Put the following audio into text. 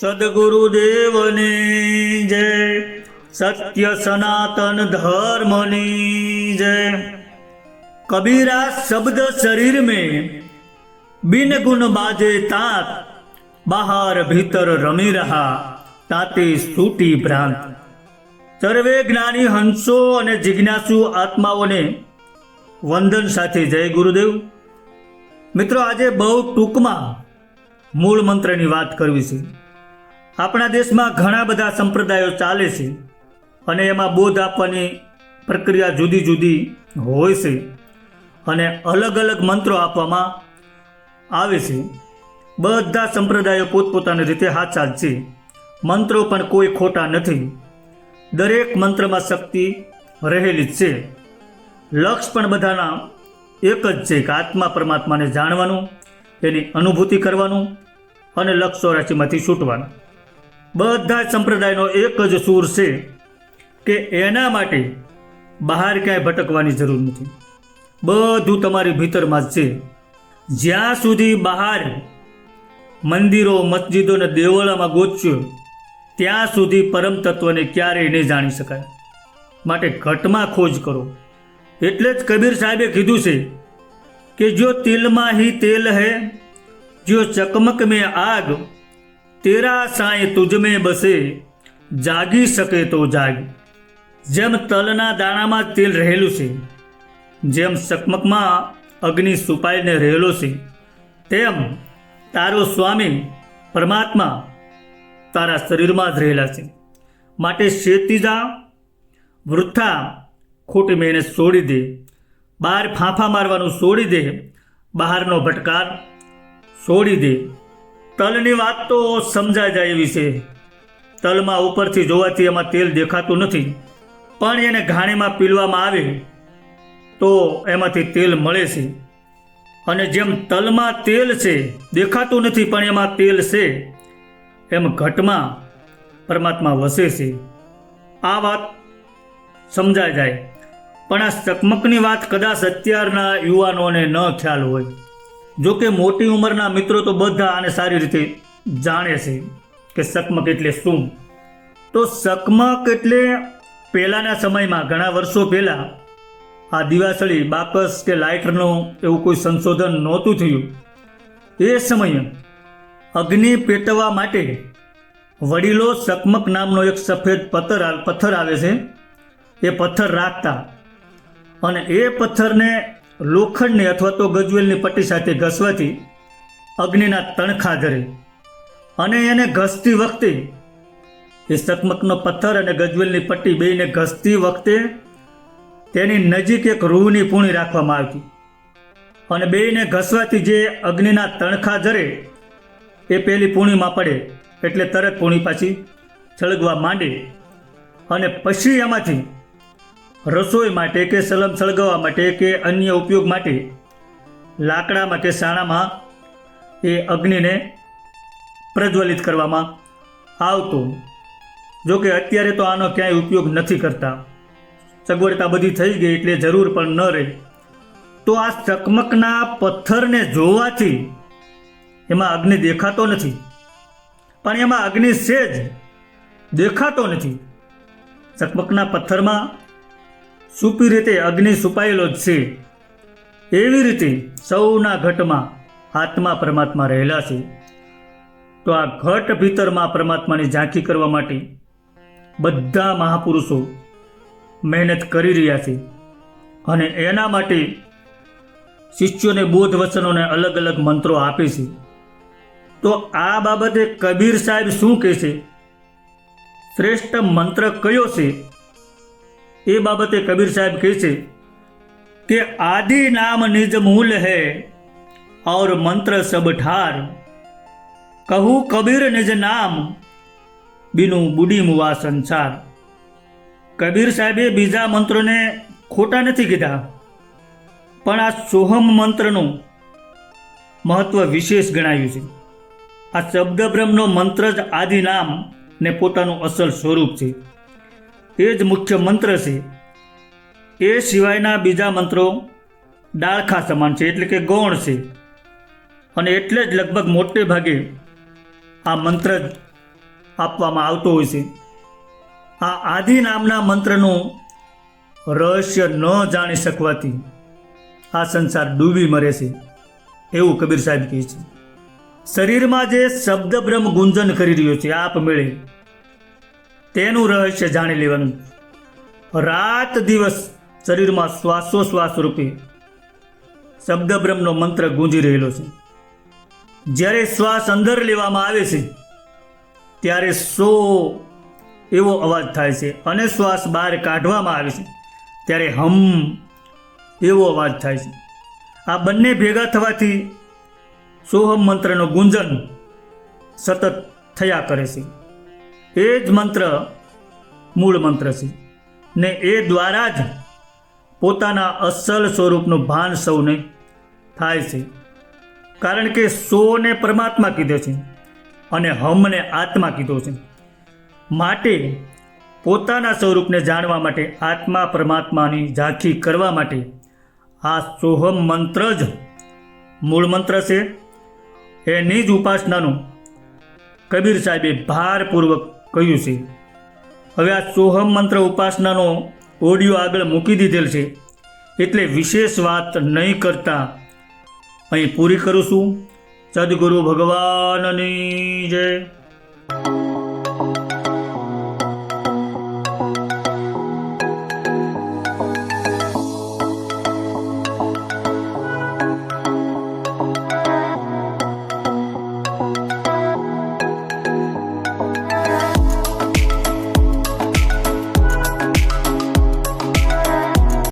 સદગુરુદેવની જય. સત્ય સનાતન ધર્મની જય. કબીરા શબ્દ શરીર મેં બિન ગુણ બાજે તાત, બહાર ભીતર રમી રહા, તાતે સૂટી ભ્રાંત. સર્વે જ્ઞાની હંસો અને જિજ્ઞાસુ આત્માઓને વંદન સાથે જય ગુરુદેવ. મિત્રો, આજે બહુ ટૂંકમાં મૂળ મંત્રની વાત કરવી છે. આપણા દેશમાં ઘણા બધા સંપ્રદાયો ચાલે છે અને એમાં બોધ આપવાની પ્રક્રિયા જુદી જુદી હોય છે અને અલગ અલગ મંત્રો આપવામાં આવે છે. બધા સંપ્રદાયો પોતપોતાની રીતે હાચા છે. મંત્રો પણ કોઈ ખોટા નથી. દરેક મંત્રમાં શક્તિ રહેલી જ છે. લક્ષ્ય પણ બધાના એક જ છે કે આત્મા પરમાત્માને જાણવાનું, એની અનુભૂતિ કરવાનું અને લક્ષ રાશિમાંથી છૂટવાનું. બધા સંપ્રદાયનો એક જ સૂર છે કે એના માટે બહાર ક્યાંય ભટકવાની જરૂર નથી. બધું તમારી ભીતરમાં છે. જ્યાં સુધી બહાર મંદિરો, મસ્જિદો અને દેવળામાં ગોચ્યો ત્યાં સુધી પરમ તત્વને ક્યારેય નહીં જાણી શકાય. માટે ઘટમાં ખોજ કરો. એટલે જ કબીર સાહેબે કીધું છે કે, જો તિલમાં હી તેલ હૈ, જો ચકમક મેં આગ તેરા સાંય તુજમે બસે, જાગી શકે તો જાગ. જેમ તલના દાણામાં તેલ રહેલું છે, જેમ સકમકમાં અગ્નિ સુપાઈને રહેલો છે, તેમ તારો સ્વામી પરમાત્મા તારા શરીરમાં જ રહેલા છે. માટે શેતીજા, વૃથા ખોટી મહેનત છોડી દે બહાર ફાંફા મારવાનું છોડી દે, બહારનો ભટકાર છોડી દે. તલની વાત તો સમજાય જાય એવી છે. તલમાં ઉપરથી જોવાથી એમાં તેલ દેખાતું નથી. પણ એને ઘાણીમાં પીલવામાં આવે તો એમાંથી તેલ મળે છે. અને જેમ તલમાં તેલ છે, દેખાતું નથી, પણ એમાં તેલ છે, એમ ઘટમાં પરમાત્મા વસે છે. આ વાત સમજાય જાય. પણ આ ચકમકની વાત કદાચ અત્યારના યુવાનોને ન ખ્યાલ હોય. જો કે મોટી ઉંમરના મિત્રો તો બધા આને સારી રીતે જાણે છે કે સકમક એટલે શું. તો સકમક એટલે પહેલાંના સમયમાં, ઘણા વર્ષો પહેલાં, આ દિવાસળી, બાકસ કે લાઇટરનું એવું કોઈ સંશોધન નહોતું થયું. એ સમયે અગ્નિ પેટવા માટે વડીલો સકમક નામનો એક સફેદ પથ્થર પથ્થર આવે છે. એ પથ્થર રાખતા અને એ પથ્થરને લોખંડની અથવા તો ગજવેલની પટ્ટી સાથે ઘસવાથી અગ્નિના તણખા ધરે. અને એને ઘસતી વખતે એ સકમકનો પથ્થર અને ગજવેલની પટ્ટી બેયને ઘસતી વખતે તેની નજીક એક રૂહની પૂણી રાખવામાં આવતી. અને બેયને ઘસવાથી જે અગ્નિના તણખા ધરે, એ પહેલી પૂણીમાં પડે એટલે તરત પૂણી પાછી છળગવા માંડે. અને પછી એમાંથી રસોઈ માટે કે સલમ સળગાવવા માટે કે અન્ય ઉપયોગ માટે? લાકડામાં કે સાણામાં એ અગ્નિને પ્રજ્વલિત કરવામાં આવતો. જો કે અત્યારે તો આનો ક્યાંય ઉપયોગ નથી કરતા. સગવડતા બધી થઈ ગઈ એટલે જરૂર પણ ન રહે. તો આ ચકમકના પથ્થરને જોવાથી એમાં અગ્નિ દેખાતો નથી. પણ એમાં અગ્નિ છે દેખાતો નથી. ચકમકના પથ્થરમાં સુપી રીતે અગ્નિ છુપાયેલો જ છે. એવી રીતે સૌના ઘટમાં આત્મા પરમાત્મા રહેલા છે. તો આ ઘટ ભીતરમાં પરમાત્માની ઝાંખી કરવા માટે બધા મહાપુરુષો મહેનત કરી રહ્યા છે. અને એના માટે શિષ્યોને બોધ વચનોને અલગ અલગ મંત્રો આપે છે. તો આ બાબતે કબીર સાહેબ શું કહે છે? શ્રેષ્ઠ મંત્ર કયો છે? એ બાબતે કબીર સાહેબ કહે છે કે આદિ નામ નિજ મૂલ હૈ ઔર મંત્ર સબ ઠાર. કહું કબીર નિજ નામ બીનું બુડી મુવા સંસાર. કબીર સાહેબે બીજા મંત્રોને ખોટા નથી કીધા, પણ આ સોહમ મંત્રનું મહત્વ વિશેષ ગણાયું છે. આ શબ્દ બ્રહ્મનો મંત્ર જ આદિ નામ ને પોતાનું અસલ સ્વરૂપ છે. એ જ મુખ્ય મંત્ર છે. એ સિવાયના બીજા મંત્રો ડાળખા સમાન છે, એટલે કે ગૌણ છે. અને એટલે જ લગભગ મોટે ભાગે આ મંત્ર જ આપવામાં આવતો હોય છે. આ આદિ નામના મંત્રનું રહસ્ય ન જાણી શકવાથી આ સંસાર ડૂબી મરે છે, એવું કબીર સાહેબ કહે છે. શરીરમાં જે શબ્દ બ્રહ્મ ગુંજન કરી રહ્યો છે આપમેળે તેનું રહસ્ય જાણી લેવાનું. રાત દિવસ શરીરમાં શ્વાસોશ્વાસ રૂપે શબ્દબ્રહ્મનો મંત્ર ગુંજી રહેલો છે. જ્યારે શ્વાસ અંદર લેવામાં આવે છે, ત્યારે સો એવો અવાજ થાય છે અને શ્વાસ બહાર કાઢવામાં આવે છે, ત્યારે હમ એવો અવાજ થાય છે. આ બંને ભેગા થવાથી સોહમ મંત્રનો ગુંજન સતત થયા કરે છે. એ જ મંત્ર મૂળ મંત્ર છે. ને એ દ્વારા જ પોતાના અસલ સ્વરૂપનું ભાન સૌને થાય છે. કારણ કે સોને પરમાત્મા કીધો છે અને હમને આત્મા કીધો છે. માટે પોતાના સ્વરૂપને જાણવા માટે આત્મા પરમાત્માની ઝાંખી કરવા માટે આ સોહમ મંત્ર જ મૂળ મંત્ર છે. એની જ ઉપાસનાનું કબીર સાહેબે ભારપૂર્વક કહ્યું છે. હવે આ સોહમ મંત્ર ઉપાસનાનો ઓડિયો આગળ મૂકી દીધેલ છે. એટલે વિશેષ વાત નહીં કરતા અહીં પૂરી કરું છું. સદગુરુ ભગવાનની જય.